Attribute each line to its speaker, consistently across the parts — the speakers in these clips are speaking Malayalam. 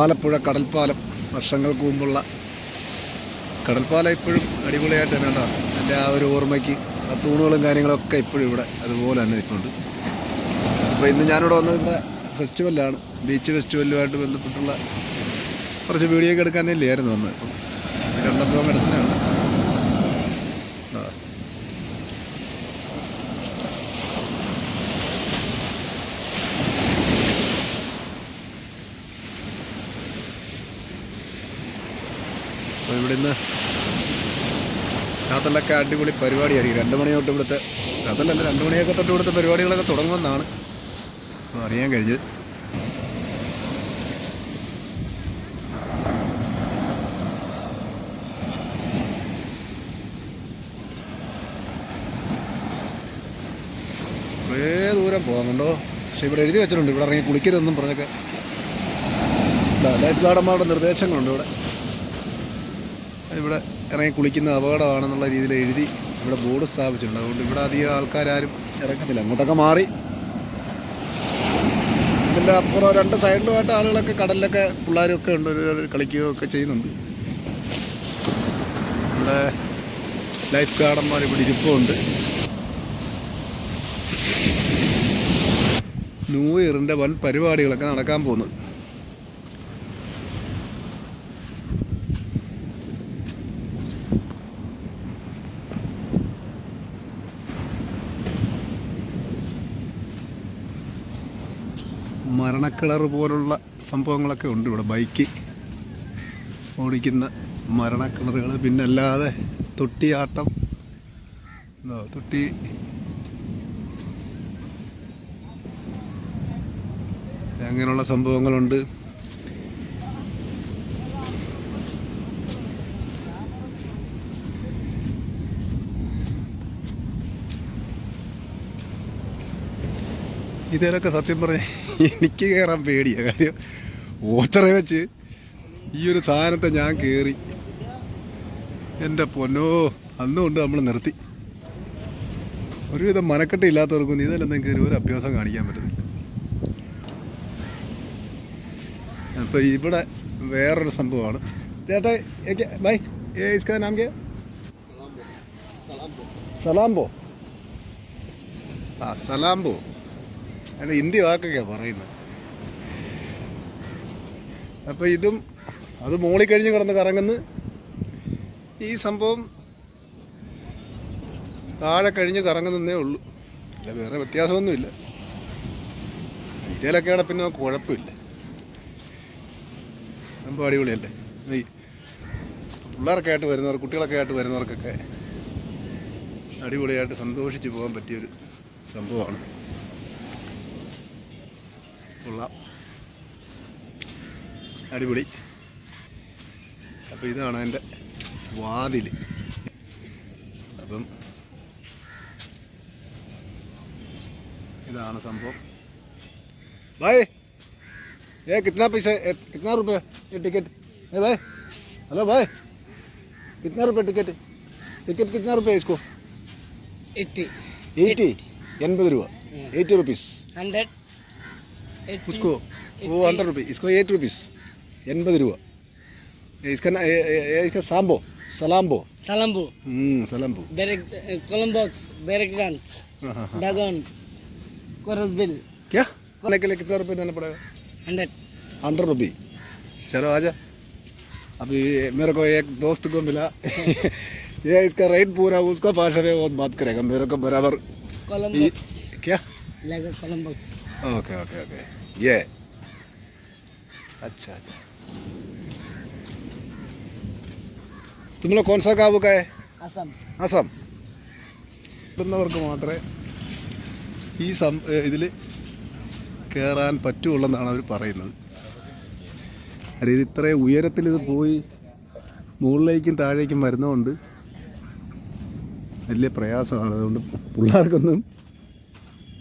Speaker 1: ആലപ്പുഴ കടൽപ്പാലം വർഷങ്ങൾക്ക് മുമ്പുള്ള കടൽപ്പാലം ഇപ്പോഴും അടിപൊളിയായിട്ട് തന്നെ ഉണ്ടാകും എന്റെ ആ ഒരു ഓർമ്മയ്ക്ക് ആ തൂണുകളും കാര്യങ്ങളൊക്കെ ഇപ്പോഴും ഇവിടെ അതുപോലെ തന്നെ നിൽക്കുന്നുണ്ട് അപ്പോൾ ഇന്ന് ഞാനിവിടെ ഇവിടെ ഫെസ്റ്റിവലാണ്. ബീച്ച് ഫെസ്റ്റിവലുമായിട്ട് ബന്ധപ്പെട്ടുള്ള കുറച്ച് വീഡിയോ ഒക്കെ എടുക്കാൻ തന്നെയായിരുന്നു വന്നത്. കണ്ടപ്പോൾ എടുത്തതാണ്. ഇന്ന് രാത്രിലൊക്കെ അടിപൊളി പരിപാടിയായിരിക്കും. രണ്ട് മണി തൊട്ട് ഇവിടുത്തെ രാത്രിലല്ല രണ്ട് മണിയൊക്കെ തൊട്ട് ഇവിടുത്തെ പരിപാടികളൊക്കെ തുടങ്ങുമെന്നാണ് അറിയാൻ കഴിഞ്ഞത്. കുറേ ദൂരം പോകുന്നുണ്ടോ പക്ഷെ ഇവിടെ എഴുതി വെച്ചിട്ടുണ്ട്. ഇവിടെ ഇറങ്ങി കുളിക്കരുതെന്നും പറഞ്ഞൊക്കെ. ലൈഫ് ഗാർഡന്മാരുടെ നിർദ്ദേശങ്ങളുണ്ട് ഇവിടെ. ഇവിടെ ഇറങ്ങി കുളിക്കുന്ന അപകടമാണെന്നുള്ള രീതിയിൽ എഴുതി ഇവിടെ ബോർഡ് സ്ഥാപിച്ചിട്ടുണ്ട്. അതുകൊണ്ട് ഇവിടെ അധികം ആൾക്കാരും ഇറങ്ങത്തില്ല. അങ്ങോട്ടൊക്കെ മാറി. ഇതിന്റെ അപ്പുറം രണ്ട് സൈഡിലുമായിട്ട് ആളുകളൊക്കെ കടലിലൊക്കെ പിള്ളേരൊക്കെ ഉണ്ട്. ഒരു ഒക്കെ ചെയ്യുന്നുണ്ട്. ഇവിടെ ലൈഫ് ഗാർഡന്മാർ ഇവിടെ ഇരിപ്പുണ്ട്. ന്യൂ ഇയറിന്റെ വൻ പരിപാടികളൊക്കെ നടക്കാൻ പോകുന്നു. മരണക്കിണർ പോലുള്ള സംഭവങ്ങളൊക്കെ ഉണ്ട് ഇവിടെ. ബൈക്ക് ഓടിക്കുന്ന മരണക്കിണറുകൾ. പിന്നെ അല്ലാതെ തൊട്ടിയാട്ടം. എന്തോ തൊട്ടി. അങ്ങനെയുള്ള സംഭവങ്ങളുണ്ട്. ഇതിലൊക്കെ സത്യം പറഞ്ഞ എനിക്ക് കയറാൻ പേടിയാണ് കാര്യം ഓച്ചറ വെച്ച് ഈ ഒരു സാധനത്തെ ഞാൻ കയറി എന്റെ പൊന്നോ അന്നുകൊണ്ട് നമ്മൾ നിർത്തി. ഒരുവിധം മനക്കെട്ട് ഇല്ലാത്തവർക്കും ഇതിലൊന്നും കയറി ഒരു അഭ്യാസം കാണിക്കാൻ പറ്റുന്നില്ല. അപ്പോൾ ഇവിടെ വേറൊരു സംഭവമാണ്. ചേട്ടാ ബൈ. ഏ സലാംബോ. ആ സലാംബോ. അതിന്റെ ഹിന്ദി വാക്കൊക്കെയാണ് പറയുന്നത്. അപ്പോൾ ഇതും അത് മോളി കഴിഞ്ഞ് കിടന്ന് കറങ്ങുന്നു. ഈ സംഭവം താഴെ കഴിഞ്ഞ് കറങ്ങുന്നതേ ഉള്ളൂ. അല്ല വേറെ വ്യത്യാസമൊന്നുമില്ല. ഇതിലൊക്കെയാണ് പിന്നെ കുഴപ്പമില്ല. സംഭവം അടിപൊളിയല്ലേ? ഈ പിള്ളേരൊക്കെ ആയിട്ട് വരുന്നവർ കുട്ടികളൊക്കെ ആയിട്ട് വരുന്നവർക്കൊക്കെ അടിപൊളിയായിട്ട് സന്തോഷിച്ച് പോകാൻ പറ്റിയൊരു സംഭവമാണ്. കൊള്ളാം അടിപൊളി അപ്പോൾ ഇതാണ് എൻ്റെ വാതിൽ അപ്പം ഇതാണ് സംഭവം ബായ് ये कितना पैसा ए, कितना रुपये ये टिकट ए भाई हेलो भाई कितना रुपये टिकट टिकट कितना रुपये इसको
Speaker 2: एट्टी
Speaker 1: एटी एनपद रुपये एटी रुपीस
Speaker 2: हंड्रेड
Speaker 1: उसको वो हंड्रेड रुपये इसको एट रुपीस एनपद रुपये इसका ना इसका सांबो सलाम्बो।
Speaker 2: सलम्बू।
Speaker 1: हम्म सलाम्बो।
Speaker 2: बैरेक कोलम्बॉक्स बैरेक डांस
Speaker 1: हाँ हाँ हाँ।
Speaker 2: डागन कोरसबिल
Speaker 1: क्या? खाने के लिए कितना रुपये देना पड़ेगा?
Speaker 2: हंड्रेड
Speaker 1: हंड्रेड रुपी चलो आजा। अभी मेरे को एक दोस्त को मिला। ये इसका रेट पूरा उसका भाषा में वो बात करेगा। मेरे को बराबर
Speaker 2: कोलम्बॉक्स
Speaker 1: क्या?
Speaker 2: लगा कोलम्बॉक्स
Speaker 1: ओके ओके ओके ये अच्छा अच्छा तुम लोग कौन सा काबू का है
Speaker 2: असम
Speaker 1: അസം കിട്ടുന്നവർക്ക് മാത്രമേ ഈ സം ഇതിൽ കയറാൻ പറ്റുള്ളെന്നാണ് അവർ പറയുന്നത് കാര്യം ഇത് ഇത്രയും ഉയരത്തിൽ ഇത് പോയി മുകളിലേക്കും താഴേക്കും വരുന്നതുകൊണ്ട് വലിയ പ്രയാസമാണ് അതുകൊണ്ട് പിള്ളേർക്കൊന്നും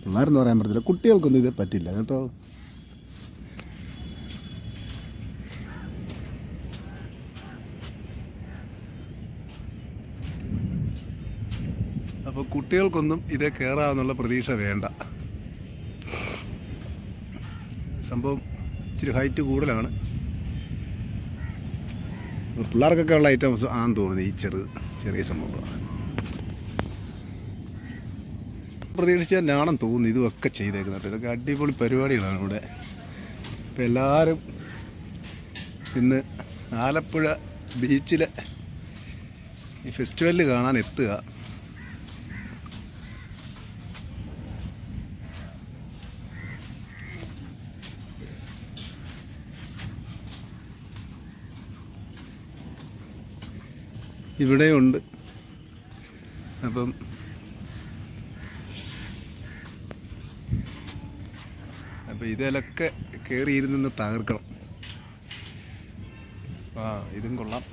Speaker 1: പിള്ളേരെന്ന് പറയാൻ പറ്റത്തില്ല. കുട്ടികൾക്കൊന്നും ഇത് പറ്റില്ല കേട്ടോ. അപ്പോൾ കുട്ടികൾക്കൊന്നും ഇത് കയറാമെന്നുള്ള പ്രതീക്ഷ വേണ്ട. സംഭവം ഇച്ചിരി ഹൈറ്റ് കൂടുതലാണ്. പിള്ളേർക്കൊക്കെ ഉള്ള ഐറ്റംസ് ആണെന്ന് തോന്നുന്നു ഈ ചെറു ചെറിയ സംഭവങ്ങൾ പ്രതീക്ഷിച്ച് തന്നെയാണെന്ന് തോന്നുന്നു ഇതൊക്കെ ചെയ്തേക്കുന്നത് ഇതൊക്കെ അടിപൊളി പരിപാടികളാണ് ഇവിടെ. ഇപ്പം എല്ലാവരും ഇന്ന് ആലപ്പുഴ ബീച്ചിലെ ഈ ഫെസ്റ്റിവലിൽ കാണാൻ എത്തുക. ഇവിടെയുണ്ട്. അപ്പം ഇതിലൊക്കെ കയറിയിരുന്ന് തകർക്കണം. ആ ഇതും കൊള്ളാം.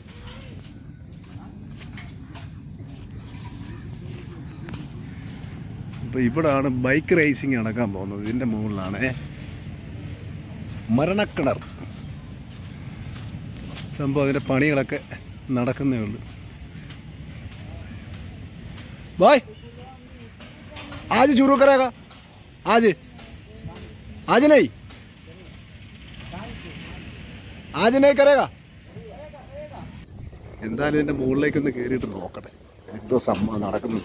Speaker 1: ഇപ്പോൾ ഇവിടാണ് ബൈക്ക് റേസിങ് നടക്കാൻ പോകുന്നത്. ഇതിന്റെ മുകളിലാണ്. മരണക്കിണർ. സംഭവം അതിന്റെ പണികളൊക്കെ നടക്കുന്നേ ഉള്ളൂ. ബായ്. ആജ് ചുരുക്കരാക ആജ്. आज आज नहीं आज नहीं करेगा എന്തായാലും ഇതിന്റെ മുകളിലേക്ക് ഒന്ന് കയറിയിട്ട് നോക്കട്ടെ എന്തോ സംഭവം നടക്കുന്നു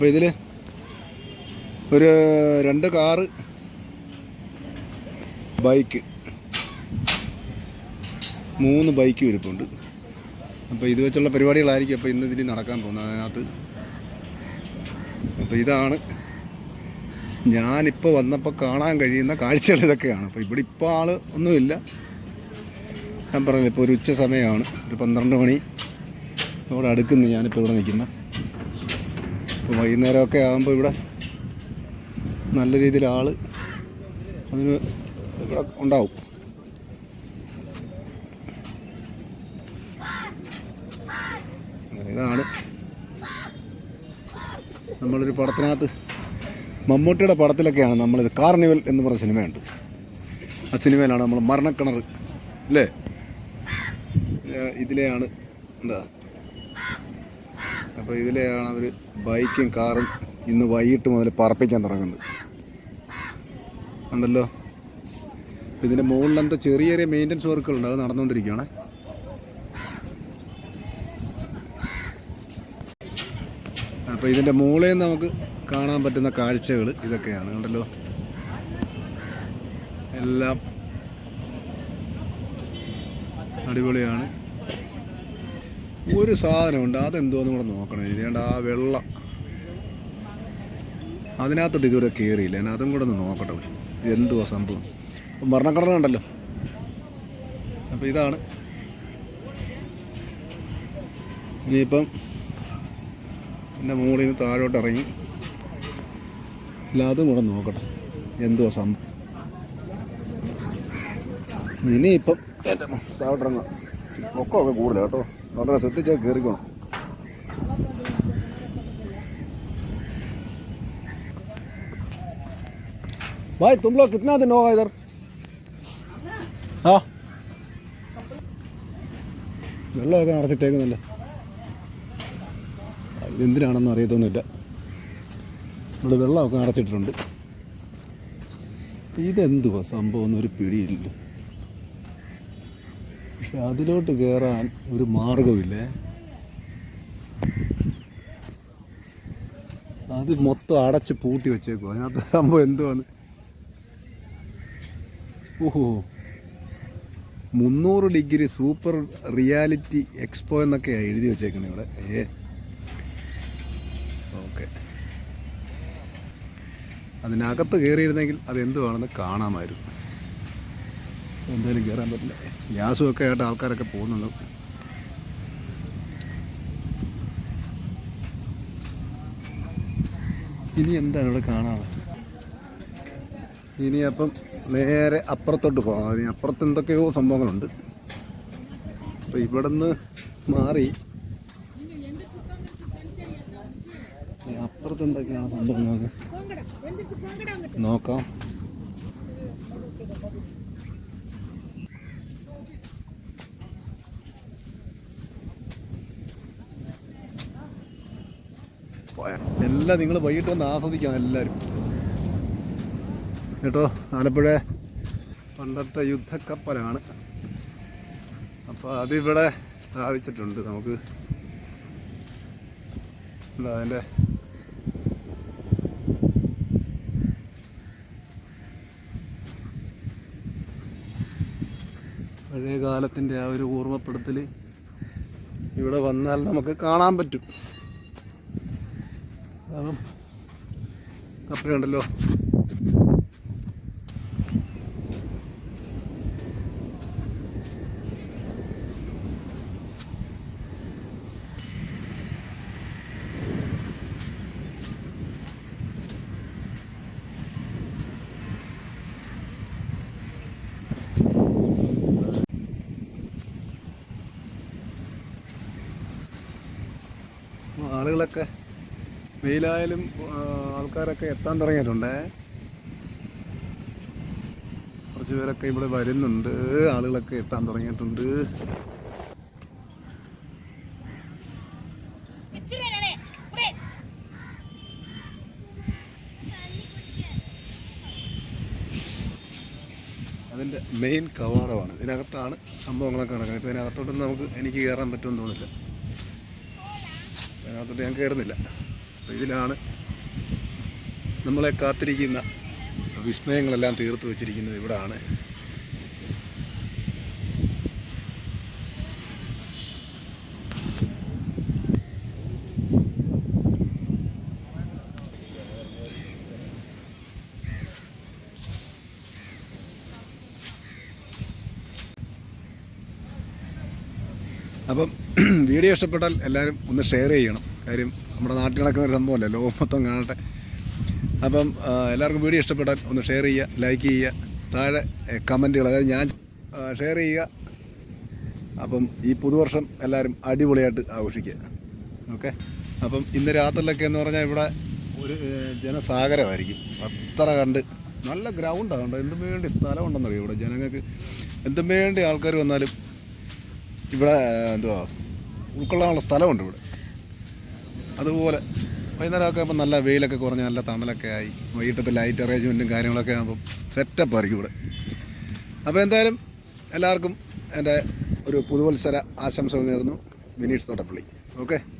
Speaker 1: അപ്പോൾ ഇതിൽ ഒരു രണ്ട് കാറ് ബൈക്ക് മൂന്ന് ബൈക്ക് ഇരിപ്പുണ്ട്. അപ്പോൾ ഇത് വെച്ചുള്ള പരിപാടികളായിരിക്കും അപ്പോൾ ഇന്ന് ഇതിൽ നടക്കാൻ പോകുന്നത് അതിനകത്ത്. അപ്പോൾ ഇതാണ് ഞാനിപ്പോൾ വന്നപ്പോൾ കാണാൻ കഴിയുന്ന കാഴ്ചകൾ ഇതൊക്കെയാണ്. അപ്പോൾ ഇവിടെ ഇപ്പോൾ ആൾ ഒന്നുമില്ല. ഞാൻ പറഞ്ഞില്ല ഇപ്പോൾ ഒരു ഉച്ച സമയമാണ്. ഒരു പന്ത്രണ്ട് മണി. ഇവിടെ അടുക്കുന്നു ഞാനിപ്പോൾ ഇവിടെ നിൽക്കുന്നത് വൈകുന്നേരമൊക്കെ ആകുമ്പോൾ ഇവിടെ നല്ല രീതിയിൽ ആൾ അതിന് ഇവിടെ ഉണ്ടാവും. ഇതാണ് നമ്മളൊരു പടത്തിനകത്ത് മമ്മൂട്ടിയുടെ പടത്തിലൊക്കെയാണ് നമ്മളിത് കാർണിവൽ എന്ന് പറഞ്ഞ സിനിമയുണ്ട് ആ സിനിമയിലാണ് നമ്മൾ മരണക്കിണർ അല്ലേ? ഇതിലെയാണ് എന്താ? അപ്പോൾ ഇതിലെയാണ് അവർ ബൈക്കും കാറും ഇന്ന് വൈകിട്ട് മുതൽ പറപ്പിക്കാൻ തുടങ്ങുന്നത്. ഉണ്ടല്ലോ? ഇതിന്റെ മുകളിലെന്ത ചെറിയ ചെറിയ മെയിന്റനൻസ് വർക്കുകളുണ്ട് അത് നടന്നുകൊണ്ടിരിക്കുകയാണ്. അപ്പോൾ ഇതിന്റെ മുകളിൽ നമുക്ക് കാണാൻ പറ്റുന്ന കാഴ്ചകൾ ഇതൊക്കെയാണ്. കണ്ടല്ലോ? എല്ലാം അടിപൊളിയാണ്. ഒരു സാധനമുണ്ട്. അതെന്തോന്നും കൂടെ നോക്കണം. ഇതേണ്ട ആ വെള്ളം. അതിനകത്തോട്ട് ഇതുവരെ കയറിയില്ല ഞാൻ അതും കൂടെ ഒന്ന് നോക്കട്ടെ. എന്തുവാ സംഭവം? മരണക്കടന ഉണ്ടല്ലോ. അപ്പോൾ ഇതാണ്. ഇനിയിപ്പം എന്റെ മുകളിൽ നിന്ന് താഴോട്ട് ഇറങ്ങി. എല്ലാതും കൂടെ നോക്കട്ടെ. എന്തുവാ സംഭവം? ഇനിയിപ്പം എന്റെ താഴോട്ടിറങ്ങാം പൊക്കമൊക്കെ കൂടുതലാണ് കേട്ടോ. വളരെ ശ്രദ്ധിച്ചാൽ കയറിക്കണം भाई तुम लोग कितना दिन होगा इधर हाँ വെള്ളമൊക്കെ നിറച്ചിട്ടേക്കുന്നില്ല എന്തിനാണെന്ന് അറിയത്തൊന്നുമില്ല ഇവിടെ വെള്ളമൊക്കെ നിറച്ചിട്ടിട്ടുണ്ട് ഇതെന്തുവാ സംഭവം എന്നൊരു പിടിയില്ല പക്ഷെ അതിലോട്ട് കയറാൻ ഒരു മാർഗമില്ലേ അത് മൊത്തം അടച്ച് പൂട്ടി വെച്ചേക്കോ അതിനകത്ത് സംഭവം എന്തുവാണ് ഓഹോ. മുന്നൂറ് ഡിഗ്രി സൂപ്പർ റിയാലിറ്റി എക്സ്പോ എന്നൊക്കെയാണ് എഴുതി വെച്ചേക്കുന്നത് ഇവിടെ. ഏ. ഓക്കെ. അതിനകത്ത് കയറിയിരുന്നെങ്കിൽ അത് എന്തുവാണെന്ന് കാണാമായിരുന്നു. എന്തായാലും കയറാൻ പറ്റില്ല. ഗ്യാസും ഒക്കെ ആയിട്ട് ആൾക്കാരൊക്കെ പോകുന്നുണ്ട് ഇനി എന്താണ് ഇവിടെ കാണാനുള്ളത്? ഇനി അപ്പം നേരെ അപ്പുറത്തോട്ട് പോകാം ഇനി അപ്പുറത്ത് എന്തൊക്കെയോ സംഭവങ്ങളുണ്ട്. അപ്പോൾ ഇവിടെ നിന്ന് മാറി അപ്പുറത്ത് എന്തൊക്കെയാണ് സംഭവം നോക്ക് നോക്കാം പോയ. എല്ലാം നിങ്ങൾ വൈകിട്ട് വന്ന് ആസ്വദിക്കാം എല്ലാവരും. കേട്ടോ ആലപ്പുഴ പണ്ടത്തെ യുദ്ധക്കപ്പലാണ്. അപ്പോൾ അതിവിടെ സ്ഥാപിച്ചിട്ടുണ്ട് നമുക്ക്. അതിന്റെ പഴയ കാലത്തിന്റെ ആ ഒരു ഓർമ്മപ്പെടുത്തൽ ഇവിടെ വന്നാൽ നമുക്ക് കാണാൻ പറ്റും. കപ്പലുണ്ടല്ലോ ആളുകളൊക്കെ വെയിലായാലും ആൾക്കാരൊക്കെ എത്താൻ തുടങ്ങിയിട്ടുണ്ടേ. കുറച്ച് പേരൊക്കെ ഇവിടെ വരുന്നുണ്ട്. ആളുകളൊക്കെ എത്താൻ തുടങ്ങിയിട്ടുണ്ട്. അതിന്റെ മെയിൻ കവാടമാണ്. ഇതിനകത്താണ് സംഭവങ്ങളൊക്കെ നടക്കുന്നത്. ഇപ്പോൾ ഇതിനകത്തോട്ടൊന്നും നമുക്ക് എനിക്ക് കയറാൻ പറ്റുമെന്ന് തോന്നുന്നില്ല. അതിനകത്തോട്ട് ഞാൻ കയറുന്നില്ല ഇതിലാണ് നമ്മളെ കാത്തിരിക്കുന്ന വിസ്മയങ്ങളെല്ലാം തീർത്ത് വെച്ചിരിക്കുന്നത് ഇവിടാണ്. അപ്പം വീഡിയോ ഇഷ്ടപ്പെട്ടാൽ എല്ലാവരും ഒന്ന് ഷെയർ ചെയ്യണം. കാര്യം നമ്മുടെ നാട്ടിൽ നടക്കുന്ന ഒരു സംഭവമല്ലേ? ലോകം മൊത്തം കാണട്ടെ. അപ്പം എല്ലാവർക്കും വീഡിയോ ഇഷ്ടപ്പെട്ടാൽ ഒന്ന് ഷെയർ ചെയ്യുക ലൈക്ക് ചെയ്യുക താഴെ കമന്റുകൾ അതായത് ഞാൻ ഷെയർ ചെയ്യുക. അപ്പം ഈ പുതുവർഷം എല്ലാവരും അടിപൊളിയായിട്ട് ആഘോഷിക്കുക. ഓക്കെ? അപ്പം ഇന്ന് രാത്രിയിലൊക്കെ എന്ന് പറഞ്ഞാൽ ഇവിടെ ഒരു ജനസാഗരമായിരിക്കും. അത്ര കണ്ട് നല്ല ഗ്രൗണ്ടാണ് എന്തും വേണ്ടി സ്ഥലമുണ്ടെന്നറിയാം ഇവിടെ ജനങ്ങൾക്ക്? എന്തും വേണ്ടി ആൾക്കാർ വന്നാലും ഇവിടെ എന്തുവാ ഉൾക്കൊള്ളാനുള്ള സ്ഥലമുണ്ട് ഇവിടെ. അതുപോലെ വൈകുന്നേരമൊക്കെ ആകുമ്പോൾ നല്ല വെയിലൊക്കെ കുറഞ്ഞ് നല്ല തണലൊക്കെ ആയി. വൈകിട്ടത്തെ ലൈറ്റ് അറേഞ്ച്മെന്റും കാര്യങ്ങളൊക്കെ ആകുമ്പോൾ സെറ്റപ്പ് ആയിരിക്കും ഇവിടെ. അപ്പോൾ എന്തായാലും എല്ലാവർക്കും എന്റെ ഒരു പുതുവത്സര ആശംസകൾ നേർന്നു വിനീഷ് തോട്ടപ്പള്ളി. ഓക്കെ